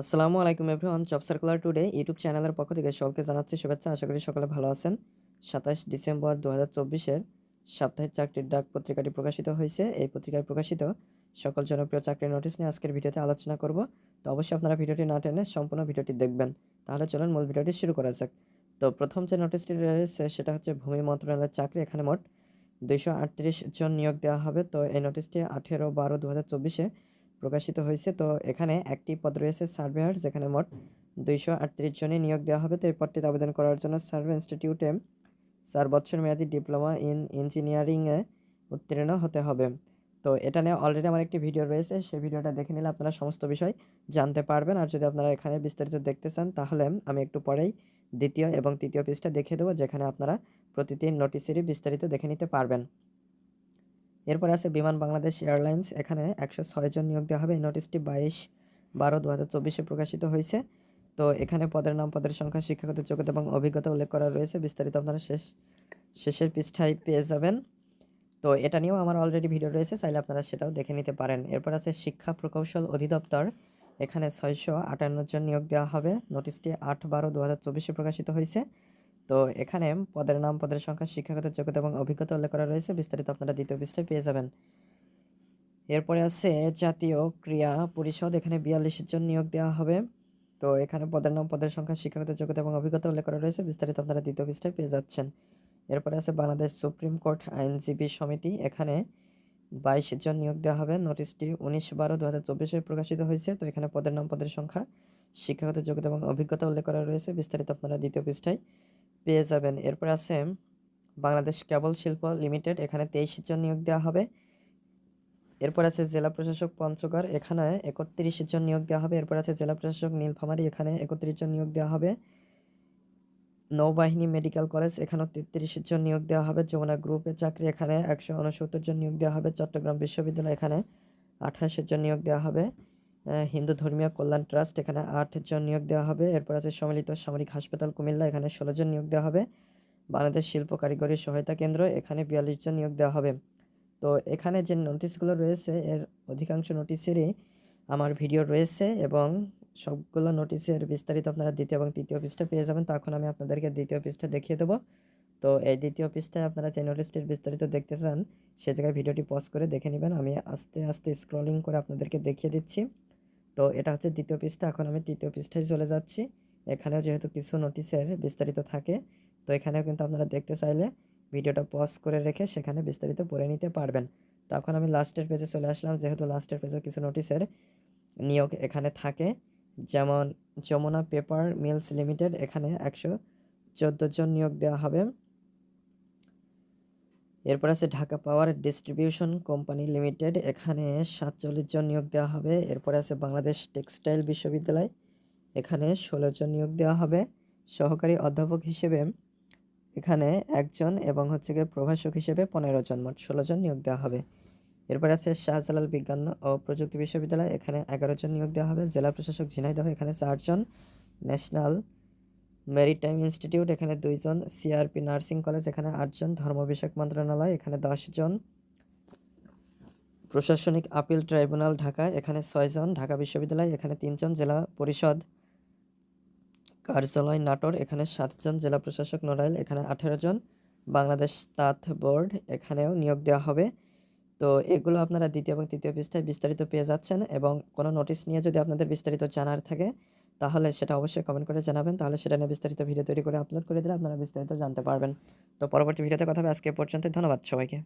আসসালামু আলাইকুম everyone, job circular today YouTube চ্যানেলের পক্ষ থেকে সকলকে জানাচ্ছি শুভেচ্ছা। আশা করি সকলে ভালো আছেন। সাতাশ ডিসেম্বর দু হাজার চব্বিশের সাপ্তাহিক চাকরির ডাক পত্রিকাটি প্রকাশিত হয়েছে। এই পত্রিকায় প্রকাশিত সকল জনপ্রিয় চাকরির নোটিশ নিয়ে আজকের ভিডিওতে আলোচনা করব। তো অবশ্যই আপনারা ভিডিওটি না টেনে সম্পূর্ণ ভিডিওটি দেখবেন। তাহলে চলুন মূল ভিডিওটি শুরু করা যাক। তো প্রথম যে নোটিশটি রয়েছে সেটা হচ্ছে ভূমি মন্ত্রণালয়ের চাকরি। এখানে মোট দুইশো আটত্রিশ জন নিয়োগ দেওয়া হবে। তো এই নোটিশটি আঠেরো বারো দু হাজার চব্বিশে প্রকাশিত হয়েছে। তো এখানে একটি পদ রয়েছে সার্ভেয়ার, যেখানে মোট দুইশো আটত্রিশ জনে নিয়োগ দেওয়া হবে। তো এই পদটিতে আবেদন করার জন্য সার্ভে ইনস্টিটিউটে চার বছর মেয়াদী ডিপ্লোমা ইন ইঞ্জিনিয়ারিংয়ে উত্তীর্ণ হতে হবে। তো এটা নিয়ে অলরেডি আমার একটি ভিডিও রয়েছে। সেই ভিডিওটা দেখে নিলে আপনারা সমস্ত বিষয় জানতে পারবেন। আর যদি আপনারা এখানে বিস্তারিত দেখতে চান, তাহলে আমি একটু পরেই দ্বিতীয় এবং তৃতীয় পৃষ্ঠা দেখিয়ে দেবো, যেখানে আপনারা প্রতিটি নোটিসেরই বিস্তারিত দেখে নিতে পারবেন। এরপর আছে বিমান বাংলাদেশ এয়ারলাইন্স। এখানে একশো ছয় জন নিয়োগ দেওয়া হবে। এই নোটিশটি বাইশ বারো দু হাজার চব্বিশে প্রকাশিত হয়েছে। তো এখানে পদের নাম, পদের সংখ্যা, শিক্ষাগত যোগ্যতা এবং অভিজ্ঞতা উল্লেখ করা রয়েছে। বিস্তারিত আপনারা শেষ, শেষের পৃষ্ঠায় পেয়ে যাবেন। তো এটা নিয়েও আমার অলরেডি ভিডিও রয়েছে, চাইলে আপনারা সেটাও দেখে নিতে পারেন। এরপর আছে শিক্ষা প্রকৌশল অধিদপ্তর। এখানে ছয়শো আটান্ন জন নিয়োগ দেওয়া হবে। নোটিশটি আট বারো দু হাজার চব্বিশে প্রকাশিত হয়েছে। তো এখানে পদের নাম, পদের সংখ্যা, শিক্ষাগত যোগ্যতা এবং অভিজ্ঞতা উল্লেখ করা রয়েছে। বিস্তারিত আপনারা দ্বিতীয় পৃষ্ঠায় পেয়ে যাবেন। এরপরে আছে জাতীয় ক্রিয়া পরিষদ। এখানে বিয়াল্লিশ জন নিয়োগ দেওয়া হবে। তো এখানে পদের নাম, পদের সংখ্যা, শিক্ষাগত যোগ্যতা এবং অভিজ্ঞতা উল্লেখ করা রয়েছে। বিস্তারিত আপনারা দ্বিতীয় পৃষ্ঠায় পেয়ে যাচ্ছেন। এরপরে আছে বাংলাদেশ সুপ্রিম কোর্ট আইনজীবী সমিতি। এখানে বাইশ জন নিয়োগ দেওয়া হবে। নোটিশটি উনিশ বারো দু হাজার চব্বিশে প্রকাশিত হয়েছে। তো এখানে পদের নাম, পদের সংখ্যা, শিক্ষাগত যোগ্যতা এবং অভিজ্ঞতা উল্লেখ করা রয়েছে। বিস্তারিত আপনারা দ্বিতীয় পৃষ্ঠায় পেয়ে যাবেন। এরপর আছে বাংলাদেশ কেবল শিল্প লিমিটেড, এখানে তেইশ জন নিয়োগ দেওয়া হবে। এরপর আছে জেলা প্রশাসক পঞ্চগড়, এখানে একত্রিশ জন নিয়োগ দেওয়া হবে। এরপর আছে জেলা প্রশাসক নীলফামারী, এখানে একত্রিশ জন নিয়োগ দেওয়া হবে। নৌবাহিনী মেডিকেল কলেজ, এখানেও তেত্রিশ জন নিয়োগ দেওয়া হবে। যমুনা গ্রুপের চাকরি, এখানে একশো উনসত্তর জন নিয়োগ দেওয়া হবে। চট্টগ্রাম বিশ্ববিদ্যালয়, এখানে আঠাশ জন নিয়োগ দেওয়া হবে। হিন্দু ধর্মীয় কল্যাণ ট্রাস্ট, এখানে আট জন নিয়োগ দেওয়া হবে। এরপর আছে সম্মিলিত সামরিক হাসপাতাল কুমিল্লা, এখানে ষোলো জন নিয়োগ দেওয়া হবে। বাংলাদেশ শিল্প কারিগরি সহায়তা কেন্দ্র, এখানে বিয়াল্লিশ জন নিয়োগ দেওয়া হবে। তো এখানে যে নোটিশগুলো রয়েছে, এর অধিকাংশ নোটিশেরই আমার ভিডিও রয়েছে এবং সবগুলো নোটিশের বিস্তারিত আপনারা দ্বিতীয় এবং তৃতীয় পৃষ্ঠা পেয়ে যাবেন। তখন আমি আপনাদেরকে দ্বিতীয় পৃষ্ঠা দেখিয়ে দেবো। তো এই দ্বিতীয় পৃষ্ঠায় আপনারা যে নোটিশটির বিস্তারিত দেখতে চান, সে জায়গায় ভিডিওটি পজ করে দেখে নেবেন। আমি আস্তে আস্তে স্ক্রলিং করে আপনাদেরকে দেখিয়ে দিচ্ছি। তো এটা হচ্ছে দ্বিতীয় পৃষ্ঠা। এখন আমি তৃতীয় পৃষ্ঠায় চলে যাচ্ছি। এখানেও যেহেতু কিছু নোটিশের বিস্তারিত থাকে, তো এখানেও কিন্তু আপনারা দেখতে চাইলে ভিডিওটা পজ করে রেখে সেখানে বিস্তারিত পড়ে নিতে পারবেন। তো এখন আমি লাস্টের পেজে চলে আসলাম। যেহেতু লাস্টের পেজেও কিছু নোটিশের নিয়োগ এখানে থাকে, যেমন যমুনা পেপার মিলস লিমিটেড এখানে একশো চোদ্দ জন নিয়োগ দেওয়া হবে। এরপর আছে Dhaka power distribution company limited. এখানে সাতচল্লিশ জন নিয়োগ দেওয়া হবে। এরপরে আছে বাংলাদেশ টেক্সটাইল বিশ্ববিদ্যালয়। এখানে ষোলো জন নিয়োগ দেওয়া হবে। সহকারী অধ্যাপক হিসেবে এখানে একজন এবং হচ্ছে গিয়ে প্রভাষক হিসেবে পনেরো জন মোট ষোলো জন নিয়োগ দেওয়া হবে। এরপর আছে শাহজালাল বিজ্ঞান ও প্রযুক্তি বিশ্ববিদ্যালয়। এখানে এগারো জন নিয়োগ দেওয়া হবে। জেলা প্রশাসক ঝিনাইদহ, এখানে চারজন ন্যাশনাল মেরিটাইম ইনস্টিটিউট, এখানে দুইজন সিআরপি নার্সিং কলেজ, এখানে আটজন ধর্ম বিষয়ক মন্ত্রণালয়, এখানে দশজন। প্রশাসনিক আপিল ট্রাইব্যুনাল ঢাকা, এখানে ছয়জন। ঢাকা বিশ্ববিদ্যালয়, এখানে তিনজন। জেলা পরিষদ কার্যালয় নাটোর, এখানে সাতজন। জেলা প্রশাসক নড়াইল, এখানে আঠেরো জন বাংলাদেশ তাঁত বোর্ড, এখানেও নিয়োগ দেওয়া হবে। তো এগুলো আপনারা দ্বিতীয় এবং তৃতীয় পৃষ্ঠায় বিস্তারিত পেয়ে যাচ্ছেন এবং কোনো নোটিশ নিয়ে যদি আপনাদের বিস্তারিত জানার থাকে তাহলে সেটা অবশ্যই কমেন্ট করে জানাবেন। তাহলে সেটা নিয়ে বিস্তারিত ভিডিও তৈরি করে আপলোড করে দিলে আপনারা বিস্তারিত জানতে পারবেন। তো পরবর্তী ভিডিওতে কথা হবে। আজকে পর্যন্ত ধন্যবাদ সবাইকে।